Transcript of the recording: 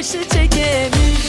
başı çekemiş